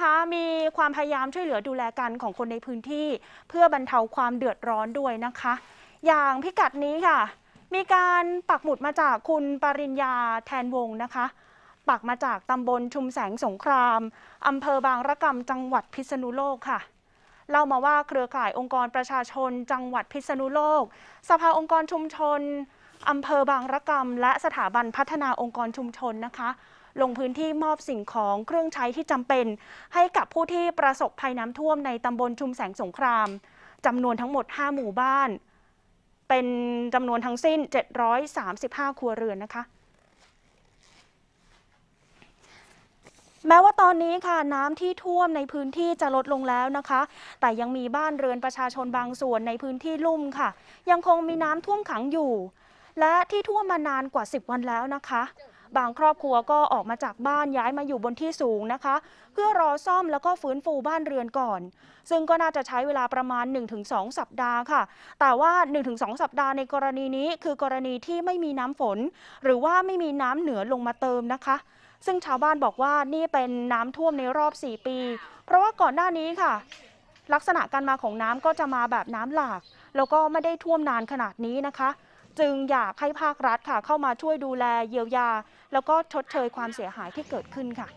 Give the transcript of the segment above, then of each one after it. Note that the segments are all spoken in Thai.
นะคะมีความพยายามช่วยเหลือดูแลกันของคนในพื้นที่ เพื่อบรรเทาความเดือดร้อนด้วยนะคะ อย่างพิกัดนี้ค่ะ มีการปักหมุดมาจากคุณปริญญาแทนวงศ์นะคะ ปักมาจากตำบลชุมแสงสงครามอำเภอบางระกำจังหวัดพิษณุโลกค่ะเล่ามาว่าเครือข่ายองค์กรประชาชน จังหวัดพิษณุโลก สภาองค์กรชุมชน อำเภอบางระกำและสถาบันพัฒนาองค์กรชุมชนนะคะ ลงพื้นที่มอบสิ่งของเครื่องใช้ที่จำเป็น ให้กับผู้ที่ประสบภัยน้ำท่วมในตำบลชุมแสงสงครามจำนวนทั้งหมด 5 หมู่บ้าน เป็นจำนวนทั้งสิ้น 735 ครัวเรือนนะคะแม้ว่าตอนนี้ค่ะน้ำที่ท่วมในพื้นที่จะลดลงแล้วนะคะ แต่ยังมีบ้านเรือนประชาชนบางส่วนในพื้นที่ลุ่มค่ะ ยังคงมีน้ำท่วมขังอยู่ และที่ท่วมมานานกว่า 10 วันแล้วนะคะ บางครอบครัวก็ออกมาจากบ้านย้ายมาอยู่บนที่สูงนะคะ เพื่อรอซ่อมแล้วก็ฟื้นฟูบ้านเรือนก่อน ซึ่งก็น่าจะใช้เวลาประมาณ 1-2 สัปดาห์ค่ะ แต่ว่า 1-2 สัปดาห์ในกรณีนี้ คือกรณีที่ไม่มีน้ำฝน หรือว่าไม่มีน้ำเหนือลงมาเติมนะคะซึ่งชาวบ้านบอกว่านี่เป็นน้ำท่วมในรอบ 4 ปี เพราะว่าก่อนหน้านี้ค่ะ ลักษณะการมาของน้ำก็จะมาแบบน้ำหลาก แล้วก็ไม่ได้ท่วมนานขนาดนี้นะคะ จึงอยากให้ภาครัฐค่ะ เข้ามาช่วยดูแลเยียวยา แล้วก็ชดเชยความเสียหายที่เกิดขึ้นค่ะ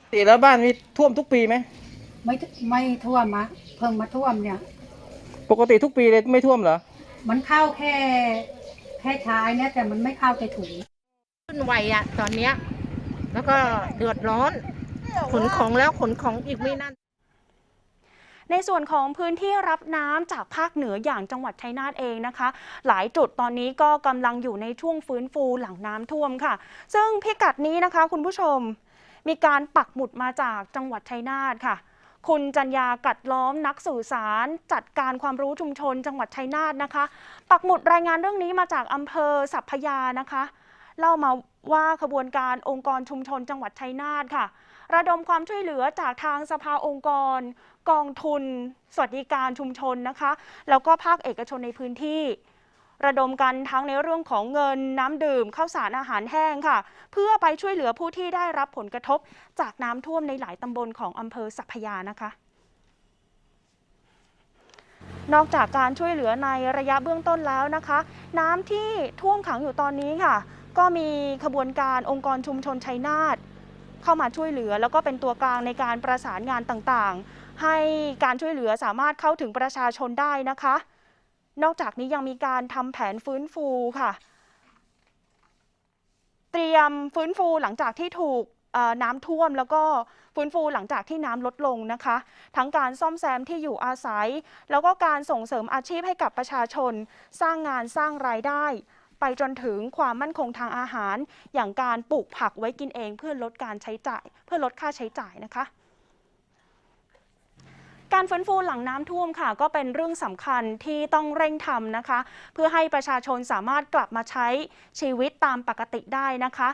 ปกติแล้วบ้านมีท่วมทุกปีไหมไม่ไม่ท่วมมะเพิ่งมาท่วมเนี่ย ปกติทุกปีเลยไม่ท่วมเหรอ มันเข้าแค่แค่ชายเนี่ยแต่มันไม่เข้าใจถุงขึ้นไวอะตอนเนี้ย แล้วก็เดือดร้อน ขนของแล้วขนของอีกไม่นั่น ในส่วนของพื้นที่รับน้ำจากภาคเหนืออย่างจังหวัดชัยนาทเองนะคะ หลายจุดตอนนี้ก็กำลังอยู่ในช่วงฟื้นฟูหลังน้ำท่วมค่ะ ซึ่งพิกัดนี้นะคะ คุณผู้ชม มีการปักหมุดมาจากจังหวัดชัยนาทค่ะคุณจัญญากัดล้อมนักสื่อสาร จัดการความรู้ชุมชนจังหวัดชัยนาทนะคะ ปักหมุดรายงานเรื่องนี้มาจากอำเภอสัพพยานะคะ เล่ามา ว่าขบวนการองค์กรชุมชนจังหวัดชัยนาทค่ะ ระดมความช่วยเหลือจากทางสภาองค์กร กองทุน สวัสดิการชุมชนนะคะ แล้วก็ภาคเอกชนในพื้นที่ ระดมกันทั้งในเรื่องของเงินน้ำดื่มข้าวสารอาหารแห้งค่ะ เพื่อไปช่วยเหลือผู้ที่ได้รับผลกระทบ จากน้ำท่วมในหลายตำบลของอำเภอสัพพยานะคะนอกจากการช่วยเหลือในระยะเบื้องต้นแล้วนะคะ น้ำที่ท่วมขังอยู่ตอนนี้ค่ะ ก็มีขบวนการองค์กรชุมชนชัยนาทเข้ามาช่วยเหลือ แล้วก็เป็นตัวกลางในการประสานงานต่างๆ ให้การช่วยเหลือสามารถเข้าถึงประชาชนได้นะคะ นอกจากนี้ยังมีการทำแผนฟื้นฟูค่ะ เตรียมฟื้นฟูหลังจากที่ถูกน้ำท่วมแล้วก็ฟื้นฟูหลังจากที่น้ำลดลงนะคะ ทั้งการซ่อมแซมที่อยู่อาศัย แล้วก็การส่งเสริมอาชีพให้กับประชาชน สร้างงานสร้างรายได้ ไปจนถึงความมั่นคงทางอาหาร อย่างการปลูกผักไว้กินเองเพื่อลดการใช้จ่าย เพื่อลดค่าใช้จ่ายนะคะการฟื้นฟูหลังน้ำท่วมค่ะ ก็เป็นเรื่องสำคัญที่ต้องเร่งทำนะคะ เพื่อให้ประชาชนสามารถกลับมาใช้ชีวิตตามปกติได้นะคะ